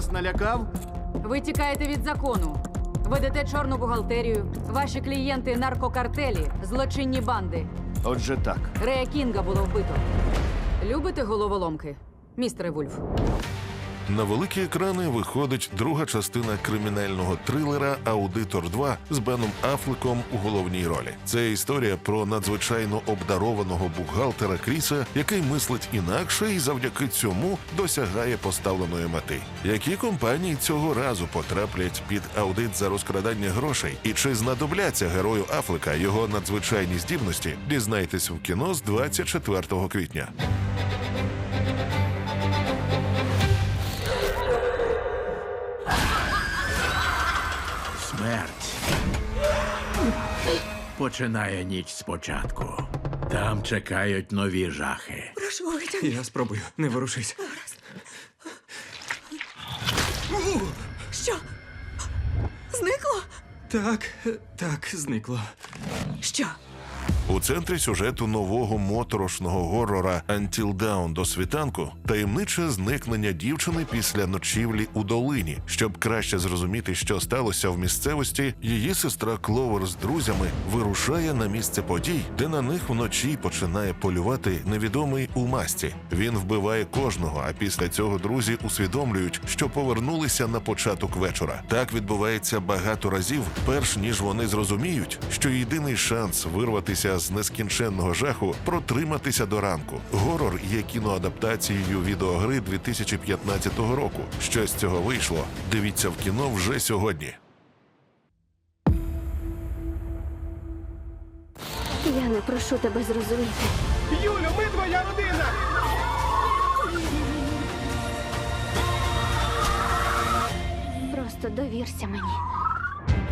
вас налякав? Ви тікаєте від закону. Ведете чорну бухгалтерію. Ваші клієнти наркокартелі, злочинні банди. Отже, так. Рея Кінга було вбито. Любите головоломки, містере Вульф? На великі екрани виходить друга частина кримінального трилера Аудитор 2 з Беном Афлеком у головній ролі. Це історія про надзвичайно обдарованого бухгалтера Кріса, який мислить інакше і завдяки цьому досягає поставленої мети. Які компанії цього разу потраплять під аудит за розкрадання грошей? І чи знадобляться герою Афлека його надзвичайні здібності? Дізнайтесь в кіно з 24 квітня. Починає ніч спочатку. Там чекають нові жахи. Прошу, витягни. Я спробую, не ворушись. Що? Зникло? Так, так, зникло. Що? У центрі сюжету нового моторошного горора «Until Dawn» до світанку таємниче зникнення дівчини після ночівлі у долині. Щоб краще зрозуміти, що сталося в місцевості, її сестра Кловер з друзями вирушає на місце подій, де на них вночі починає полювати невідомий у масті. Він вбиває кожного, а після цього друзі усвідомлюють, що повернулися на початок вечора. Так відбувається багато разів, перш ніж вони зрозуміють, що єдиний шанс вирватися з нескінченного жаху протриматися до ранку. Горор є кіноадаптацією відеогри 2015 року. Що з цього вийшло? Дивіться в кіно вже сьогодні. Я не прошу тебе зрозуміти. Юлю, ми твоя родина! Просто довірся мені.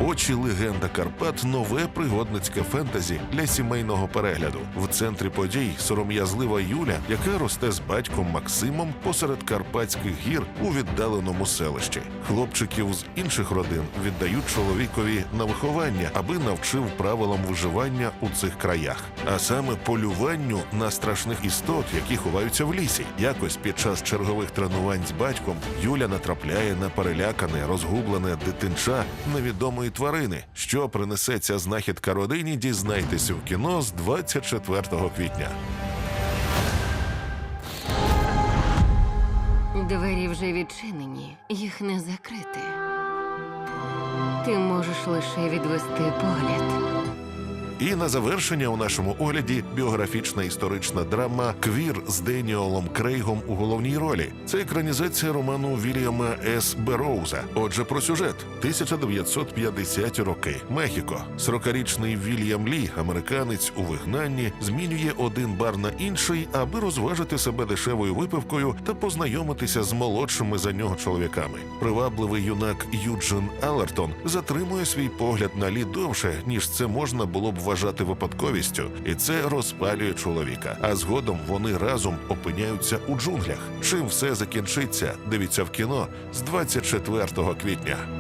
Очі легенда Карпат нове пригодницьке фентезі для сімейного перегляду. В центрі подій сором'язлива Юля, яка росте з батьком Максимом посеред карпатських гір у віддаленому селищі. Хлопчиків з інших родин віддають чоловікові на виховання, аби навчив правилам виживання у цих краях, а саме полюванню на страшних істот, які ховаються в лісі. Якось під час чергових тренувань з батьком Юля натрапляє на перелякане, розгублене дитинча невідомої тварини. Що принесе ця знахідка родині, дізнайтеся в кіно з 24 квітня. Двері вже відчинені, їх не закрити. Ти можеш лише відвести погляд. І на завершення у нашому огляді біографічна історична драма Квір з Деніолом Крейгом у головній ролі. Це екранізація роману Вільяма С. Бероуза. Отже, про сюжет 1950 роки. Мехіко. 40-річний Вільям Лі, американець у вигнанні, змінює один бар на інший, аби розважити себе дешевою випивкою та познайомитися з молодшими за нього чоловіками. Привабливий юнак Юджин Алертон затримує свій погляд на Лі довше, ніж це можна було б вважати випадковістю, і це розпалює чоловіка. А згодом вони разом опиняються у джунглях. Чим все закінчиться? Дивіться в кіно з 24 квітня.